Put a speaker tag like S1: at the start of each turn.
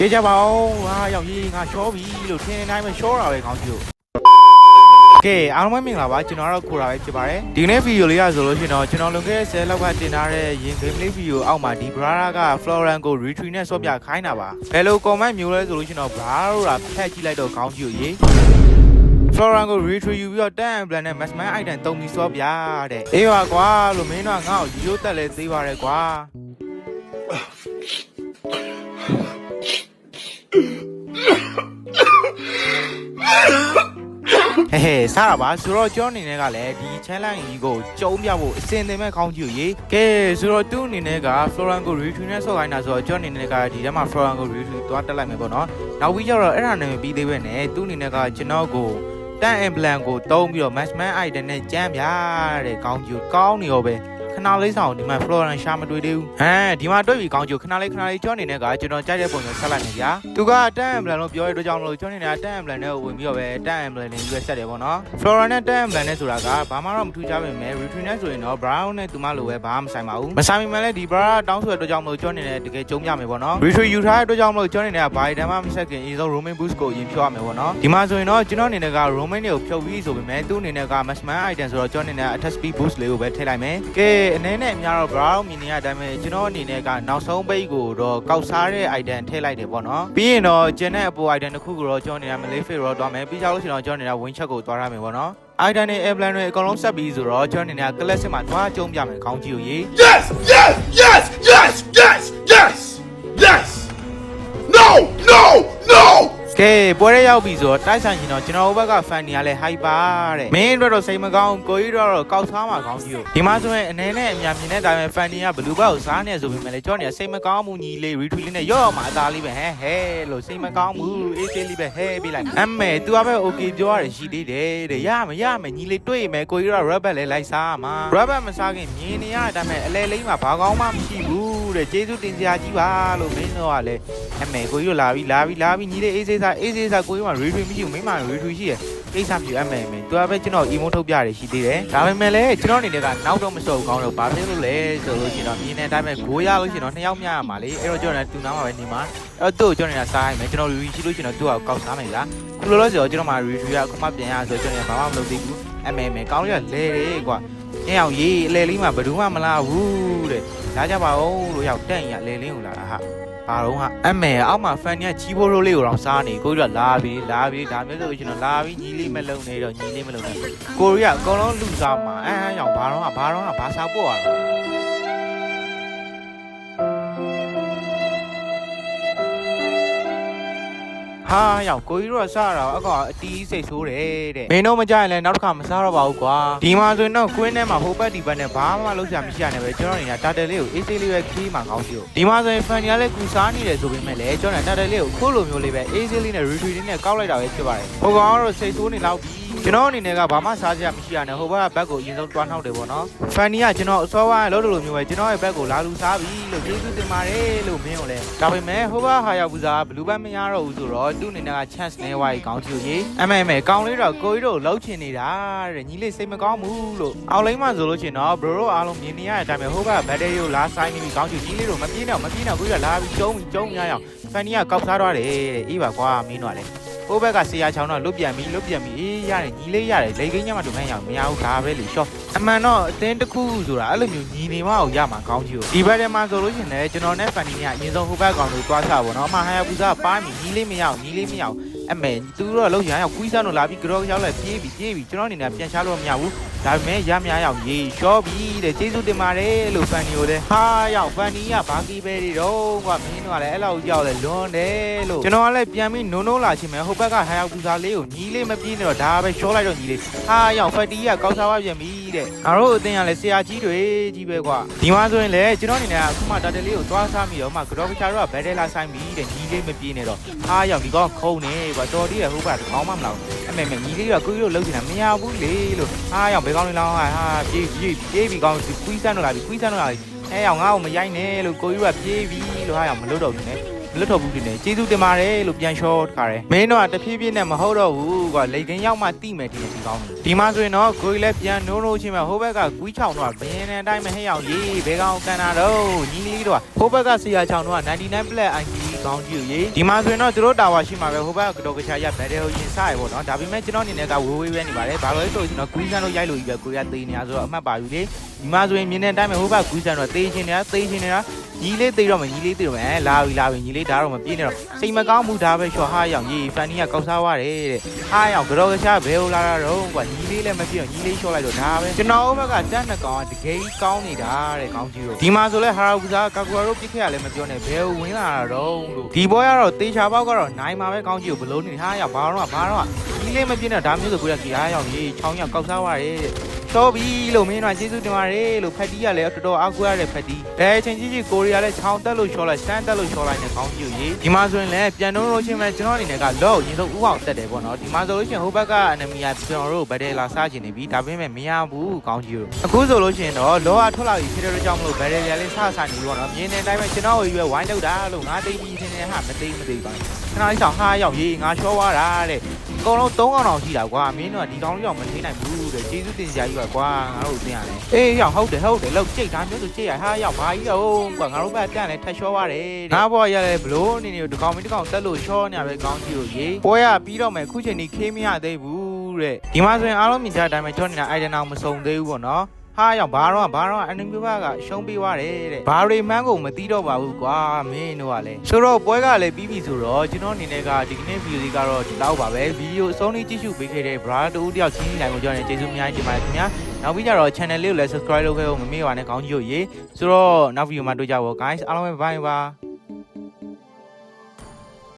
S1: ကြေးကြပါအောင်ဟာရောက်ရေးငါရှောပြီလို့ထင်နေတိုင်းပဲရှောတာပဲကောင်းကြီးကဲအားလုံးပဲမင်္ဂလာပါကျွန်တော်တော့ခိုးတာပဲဖြစ်ပါတယ်ဒီနေ့ဗီဒီယိုလေးရဆိုလို့ရှိရင်တော့ကျွန်တော်လွန်ခဲ့တဲ့10လောက်ကတင်ထားတဲ့ရင် gameplay ဗီဒီယိုအောက်မှာဒီ brother က Floran ကို retreat နဲ့ဆော့ပြခိုင်းတာပါဘယ်လို comment မျိုးလဲဆိုလို့ရှိရင်တော့ brother ကဖက်ကြည့်လိုက်တော့ကောင်းကြီးကိုရေး Floran ကို retreat ယူပြီးတော့ tan plan နဲ့ mass man item တုံးပြီးဆော့ပြတဲ့အေးပါကွာလို့မင်းတို့ကငါ့ကိုရိုးတက်လဲသေးပါတယ်ကွာ ဟဲ့ဟဲ့စားတာပါဆိုတော့ကျောင်းအနေနဲ့ကလည်းဒီ challenge ကြီးကိုကျုံပြဖို့အစင်သင်မဲ့ခေါင်းကြီးကိုရေးကဲဆိုတော့သူ့အနေနဲ့က Floran ကို retreat နဲ့ဆော့ခိုင်းတာဆိုတော့ကျောင်းအနေနဲ့ကဒီထဲမှာ Floran ကို retreat သွားတက်လိုက်မယ်ပေါ့နော်နောက်ပြီးကျတော့အဲ့ဒါနဲ့မပြီးသေးပဲနဲ့သူ့အနေနဲ့ကကျွန်တော်ကိုတန် implant ကိုတုံးပြီးတော့ matchman item နဲ့ကြမ်းပြတဲ့ခေါင်းကြီးကိုကောင်းနေရောပဲ ခဏလေးဆောင်ဒီမှာ Floran ရှာမတွေ့သေးဘူးဟမ်ဒီမှာတွေ့ပြီကောင်းကျိုခဏလေးခဏလေးကျောင်းအနေနဲ့ကကျွန်တော်ကြိုက်တဲ့ပုံစံဆက်လိုက်မယ်ဗျာသူကတန် implant လို့ပြောရတဲ့အတွက်ကြောင့်မလို့ကျောင်းအနေနဲ့ကတန် implant နဲ့ဝင်ပြီးတော့ပဲတန် implant နဲ့ယူရဆက်တယ်ပေါ့နော် Flora နဲ့ tag implant နဲ့ဆိုတာကဘာမှတော့မထူးခြားပါမယ် retriever နဲ့ဆိုရင်တော့ brown နဲ့သူမလိုပဲဘာမှမဆိုင်ပါဘူးမဆိုင်ပေမဲ့လည်းဒီ bra တောင်းဆိုတဲ့အတွက်ကြောင့်မလို့ကျောင်းနေနဲ့တကယ်ကျုံးရမယ်ပေါ့နော် retriever ယူထားတဲ့အတွက်ကြောင့်မလို့ကျောင်းနေနဲ့ကဘာတမ်းမှမဆက်ခင်အရင်ဆုံး roaming boost ကိုအရင်ဖြုတ်ရမယ်ပေါ့နော်ဒီမှာဆိုရင်တော့ကျွန်တော်အနေနဲ့က roaming တွေကိုဖြုတ်ပြီးဆိုပေမဲ့သူ့အနေနဲ့က maximum item ဆိုတော့ကျောင်းနေနဲ့ attack speed boost လေးကိုပဲထည့်လိုက်မယ်ကဲအနေနဲ့အများတော့ brown မြင်နေရတဲ့အတိုင်းပဲကျွန်တော်အနေနဲ့ကနောက်ဆုံးပိတ်ကိုတော့ကောက်စားတဲ့ item ထည့်လိုက်တယ်ပေါ့နော်ပြီးရင်တော့ကျန်တဲ့အပေါ် item တစ်ခုကိုတော့ကျွန်တော်အနေနဲ့ Malay Fit ရောသွားမယ်ပြီးကြလို့ရှိရင်တော့ကျွန်တော်အနေနဲ့ wing check ကိုသွားရမယ်ပေါ့နော် item နဲ့ airplane တွေအကုန်လုံးဆက်ပြီးဆိုတော့ကျွန်တော်အနေနဲ့ classic မှာတွားကြုံပြမယ်ခေါင်းကြီးကိုရေး
S2: Yes! Yes! Yes! Yes! Yes!
S1: ကဲပွဲရဲရောက်ပြီဆိုတော့တိုက်ဆိုင်ရင်တော့ကျွန်တော်ဘက်က fan တွေကလည်း hyper တဲ့မင်းတို့တော့စိတ်မကောင်းကိုကြီးတို့တော့ကောက်စားမှာခေါင်းကြီးကိုဒီမှာဆိုရင်အနေနဲ့အများမြင်တဲ့အတိုင်းပဲ fan တွေကဘလူးဘက်ကိုစားနေဆိုပေမဲ့လည်းကျွန်တော်နေစိတ်မကောင်းမှုညီလေး retweet လေးနဲ့ရော့မှာအသားလေးပဲဟဲဟဲလို့စိတ်မကောင်းမှုအေးသေးလေးပဲဟဲပြလိုက်အမေ तू ကပဲ okay ပြောရတယ်ရှိသေးတယ်တဲ့ရမယ်ရမယ်ညီလေးတွေ့မယ်ကိုကြီးတို့ rubber လည်းလိုက်စားမှာ rubber မစားခင်မြင်နေရတဲ့အတိုင်းပဲအလဲလိမ့်မှာဘာကောင်းမှမရှိဘူးတဲ့ကျေးဇူးတင်စရာကြီးပါလို့မင်းတို့ကလည်းအမေကိုကြီးတို့လာပြီလာပြီလာပြီညီလေးအေးစေးစားအေးစေးစားကိုကြီးက retweet မရှိဘူးမိမ retweet ရှိရကိစ္စပြအမေမေသူကပဲကျွန်တော် emo ထုတ်ပြရတယ်ရှိသေးတယ်ဒါပေမဲ့လည်းကျွန်တော်အနေနဲ့ကနောက်တော့မစော့ဘူးကောင်းတော့ဘာဖြစ်လို့လဲဆိုလို့ရှိရင်တော့မြင်တဲ့အတိုင်းပဲဂိုးရလို့ရှိရင်တော့နှစ်ယောက်မြရမှာလေအဲ့တော့ကျွန်တော်လည်းတူနာမှာပဲနေမှာအဲ့တော့သူ့ကိုကျွန်တော်နေစားရမယ်ကျွန်တော် review ရှိလို့ရှိရင်တော့သူ့ကိုကောက်စားမယ်လားခုလောလောဆယ်တော့ကျွန်တော်မှာ review ကအခုမှပြန်ရဆိုတော့ကျွန်တော်ဘာမှမလုပ်သေးဘူးအမေမေကောင်းရလဲတယ်ကွာအင်းအောင်ရေးအလဲလေးမှာဘယ်သူမှမလာဘူးတဲ့လာကြပါဦးလို့ရောက်တက်ရင်အလဲလင်းကိုလာတာဟာ ဘာတော့ဟာအမေအောက်မှာ fan ကကြီးဖိုးရိုးလေးကိုတော့စားနေကိုကြီးကလာပြီးလာပြီးဒါမျိုးဆိုကျွန်တော်လာပြီးညီလေးမလုံနေတော့ညီလေးမလုံနေကိုရီးယားအကုန်လုံးလူစားမှာအဲအဲရောက်ဘာတော့ဟာဘာတော့ဟာဘာစားပို့ရတော့ ဟာရောက်ကိုကြီးတော့စားတော့အကောင်အတီးစိတ်ဆိုးတယ်တဲ့မင်းတို့မကြရင်လည်းနောက်တစ်ခါမစားတော့ပါဘူးကွာဒီမှာဆိုရင်တော့ကွင်းထဲမှာဟိုဘက်ဒီဘက်နဲ့ဘာမှလုပ်စရာမရှိရနဲ့ပဲကျွန်တော်နေတာတယ်လေးကိုအေးဆေးလေးပဲခီးမှာကောင်းစီကိုဒီမှာဆိုရင်ဖန်နီကလည်းကူစားနေတယ်ဆိုပေမဲ့လည်းကျွန်တော်တာတယ်လေးကိုခိုးလိုမျိုးလေးပဲအေးဆေးလေးနဲ့ retreat လေးနဲ့ကောက်လိုက်တာပဲဖြစ်ပါတယ်ဟိုကောင်ကတော့စိတ်ဆိုးနေလောက်ပြီ ကျွန်တော်အနေနဲ့ကဘာမှစားစရာမရှိရနဲ့ဟိုဘက်ကဘက်ကိုအရင်ဆုံးတွားနှောက်တယ်ပေါ့နော်ဖန်နီကကျွန်တော်အစောပိုင်းလို့လိုမျိုးပဲကျွန်တော်ရဲ့ဘက်ကိုလာလူစားပြီလို့ကျေးဇူးတင်ပါတယ်လို့မင်းကိုလည်းဒါပေမဲ့ဟိုဘက်ဟာရောက်ဘူးစားဘလူးဘက်မရတော့ဘူးဆိုတော့သူ့အနေနဲ့က chance နေဝါကြီးကောင်းချူကြီးအမေမေကောင်းလေးတော့ကိုကြီးတို့လှုပ်ချင်နေတာတဲ့ညီလေးစိတ်မကောင်းဘူးလို့အောင်လိမ့်မှဆိုလို့ရှိရင်တော့ bro တို့အားလုံးမြင်နေရတဲ့အတိုင်းပဲဟိုဘက်ဘက်တရီကိုလာဆိုင်နေပြီကောင်းချူညီလေးတို့မပြေးတော့မပြေးတော့ကိုကြီးကလာပြီးကျုံးပြီးကျုံးရအောင်ဖန်နီကကောက်စားသွားတယ်တဲ့အေးပါကွာမင်းတို့ကလည်း ဟိုဘက်ကဆရာချောင်းတော့လွတ်ပြန်ပြီလွတ်ပြန်ပြီအေးရတယ်ညီလေးရတယ်လေကိန်းညမတို့မရအောင်မရဘူးဒါပဲလေရှော့အမှန်တော့အတင်းတစ်ခုဆိုတာအဲ့လိုမျိုးညီနေမအောင်ရမှာကောင်းကြီးကိုဒီဘက်ထဲမှာဆိုလို့ရှိရင်လည်းကျွန်တော်နဲ့ဖန်နီကအရင်ဆုံးဟိုဘက်ကောင်ကိုသွားချပါတော့အမှဟာရပူစားပါမီညီလေးမရအောင်ညီလေးမရအောင် အမေသူတို့လောက်ရအောင်ကွီးစမ်းတော့လာပြီးကြောရောက်လဲပြေးပြီးပြေးပြီးကျွန်တော်အနေနဲ့ပြန်ရှားလို့မရဘူးဒါပေမဲ့ရမရအောင်ရေးရှော့ပြီးတဲ့ကျေးဇူးတင်ပါတယ်လို့ဖန်နီကိုလည်းဟာရောက်ဖန်နီကဘာကီပဲတွေတော့ကွာမင်းတို့ကလည်းအဲ့လောက်ကြောက်လဲလွန်တယ်လို့ကျွန်တော်ကလည်းပြန်ပြီးနုံနုံလာချင်းမယ်ဟိုဘက်ကဟာရောက်ပူစားလေးကိုညီလေးမပြေးနေတော့ဒါပဲရှော့လိုက်တော့ညီလေးဟာရောက်ဖက်တီကကောက်စားပါပြန်ပြီ တဲ့ငါတို့အတင်းကလည်းဆရာကြီးတွေကြီးပဲကွာဒီမှာဆိုရင်လည်းကျွန်တော်အနေနဲ့အခုမှတာတယ်လေးကိုသွားစားပြီးတော့မှဂရော့ဖချာတို့ကဘယ်တဲလာဆိုင်ပြီးတဲ့ညီလေးမပြေးနေတော့ဟာရောက်ဒီကောင်ခုံနေကွာတော်တီးရဟိုဘက်ကောင်းမှမလားအမေမေညီလေးကကိုကြီးတို့လှုပ်နေတာမရဘူးလေလို့ဟာရောက်ဘယ်ကောင်းလေးလောင်းဟာဟာပြေးပြေးပြေးပြီးကောင်းကွီးစမ်းတော့လာပြီကွီးစမ်းတော့လာပြီအဲရောက်ငါ့ကိုမရိုက်နဲ့လို့ကိုကြီးကပြေးပြီးလို့ဟာရောက်မလွတ်တော့ဘူးနဲ့မ လွတ်တော့ဘူးဒီနေ့ကျေးဇူးတင်ပါတယ်လို့ပြန်လျှော့တခါတယ်မင်းတို့ကတဖြည်းဖြည်းနဲ့မဟုတ်တော့ဘူးကွာလိတ်ကင်းရောက်မှတိမယ်ဒီဒီကောင်းဒီမှာဆိုရင်တော့ကိုကြီးလည်းပြန်နိုးနိုးချင်းမှာဟိုဘက်ကကွီးချောင်တော့ဘင်းနဲ့အတိုင်းမဟဲ့ရောက်ရေးဘဲကောင်ကန်တာတော့ညီလေးတို့ကဟိုဘက်ကဆရာချောင်တော့99 black ID ဒီကောင်းကြီးကိုရေဒီမှာဆိုရင်တော့သူတို့တာဝါရှိမှာပဲဟိုဘက်ကတော့ကချာရဘယ်တဲ့ဟိုရင်စားရပေါ့နော်ဒါပေမဲ့ကျွန်တော်အနေနဲ့ကဝေးဝေးပဲနေပါတယ်ဘာလို့လဲဆိုတော့ကျွန်တော်ဂူးဆန်တို့ရိုက်လို့ကြီးပဲကိုရီးယားသေးနေရဆိုတော့အမှတ်ပါပြီလေဒီမှာဆိုရင်မြင်းတဲ့အတိုင်းပဲဟိုဘက်ဂူးဆန်တော့သေးချင်းနေတာသေးချင်းနေတာ ညီလေးသေးတော့မညီလေးသေးတော့မယ်လာပြီလာပြီညီလေးဒါတော့မပြေးနေတော့စိတ်မကောင်းမှုဒါပဲရှော့ဟားရောက်ရေးဖန်နီကကောက်စားသွားတယ်တဲ့ဟားရောက်ကတော့ကချာဘယ်ဟိုလာတာတော့ကွာညီလေးလည်းမပြေတော့ညီလေးရှော့လိုက်တော့ဒါပဲကျွန်တော်ဟိုဘက်ကတက်နှစ်ကောင်ကတကယ်ကောင်းနေတာတဲ့ကောင်းကြီးတို့ဒီမှာဆိုလဲဟာရာဘူဇာကာကူရာတို့ပြစ်ခဲ့ရလဲမပြောနဲ့ဘယ်ဟိုဝင်လာတာတော့လို့ဒီဘောကတော့တေချာပေါက်ကတော့နိုင်မှာပဲကောင်းကြီးကိုဘလို့နေဟားရောက်ဘာတော့ဘာတော့ညီလေးမပြေတော့ဒါမျိုးဆိုကိုရကီဟားရောက်ရေးချောင်းရောက်ကောက်စားသွားတယ်တဲ့ ချောပြီလို့မင်းတို့ကျေးဇူးတင်ပါတယ်လို့ဖက်တီးကလည်းတော်တော်အားကိုးရတဲ့ဖက်တီးဘယ်ချင်းကြီးကြီးကိုရီးယားလည်းချောင်းတက်လို့ချောလိုက်စမ်းတက်လို့ချောလိုက်နဲ့ကောင်းကြည့်ရေဒီမှာဆိုရင်လည်းပြန်တော့လို့ချင်းပဲကျွန်တော်အနေနဲ့ကလော့ရင်ဆုံးဥအောင်တက်တယ်ပေါ့နော်ဒီမှာဆိုလို့ချင်းဟိုဘက်ကအနမီယာကျွန်တော်တို့ဗဒယ်လာစားချင်နေပြီဒါပေမဲ့မရဘူးကောင်းကြည့်လို့အခုဆိုလို့ချင်းတော့လောကထွက်လာပြီဖြစ်တဲ့ကြောင့်မလို့ဗဒယ်ရလေးစားစားနေပေါ့နော်မြင်းနေတိုင်းပဲကျွန်တော်ကိုရွယ်ဝိုင်းလောက်တာလို့ငါတိတ်ပြီးချင်းနေဟာမတိတ်မတိတ်ပါဘူးခဏလေးဆောင်ဟာရောက်ရေးငါချောသွားတာတဲ့ အကုန်လုံး၃កောင်တောင်ရှိတာကွာမင်းတို့ကဒီကောင်လေးတော့မထိနိုင်ဘူးတဲ့ကျေးဇူးတင်စရာကြီးပါကွာငါတို့သိရတယ်အေးရောက်ဟုတ်တယ်ဟုတ်တယ်လောက်ကြိတ်တာမျိုးဆိုကြိတ်ရဟာရောက်ဘာကြီးတော့ကွာငါတို့ဘက်တက်လည်းထက်လျှောပါတယ်ငါဘော်ရလဲဘလို့အနေနဲ့ဒီကောင်မင်းဒီကောင်တက်လို့ချောနေရပဲကောင်းကြည့်လို့ရေပွဲရပြီးတော့မယ်ခုချိန်นี้ခေးမရသေးဘူးတဲ့ဒီမှာဆိုရင်အားလုံးမြင်ကြတဲ့အတိုင်းပဲကျွန်တော်နေတာအိုင်ဒန်အောင်မစုံသေးဘူးပေါ့နော် ဟာရောက်ဘာတော့ဘာတော့အန်နီမျိုးကရှုံးပေးသွားတယ်တဲ့ဘာရီမန်းကိုမသိတော့ပါဘူးကွာမင်းတို့ကလည်းဆိုတော့ပွဲကလည်းပြီးပြီဆိုတော့ကျွန်တော်အနေနဲ့ကဒီကနေ့ဗီဒီယိုလေးကတော့ဒီလောက်ပါပဲဗီဒီယိုအဆုံးလေးကြည့်ရှုပေးခဲ့တဲ့ brother တူတယောက်ချင်းနိုင်ကိုကြောင်းနေကျေးဇူးအများကြီးတင်ပါတယ်ခင်ဗျာနောက်ပြီးကြတော့ channel လေးကိုလည်း subscribe လုပ်ခဲ့ဖို့မမေ့ပါနဲ့ခေါင်းကြီးတို့ရေဆိုတော့နောက်ဗီဒီယိုမှာတွေ့ကြပါဦး guys အားလုံးပဲ bye bye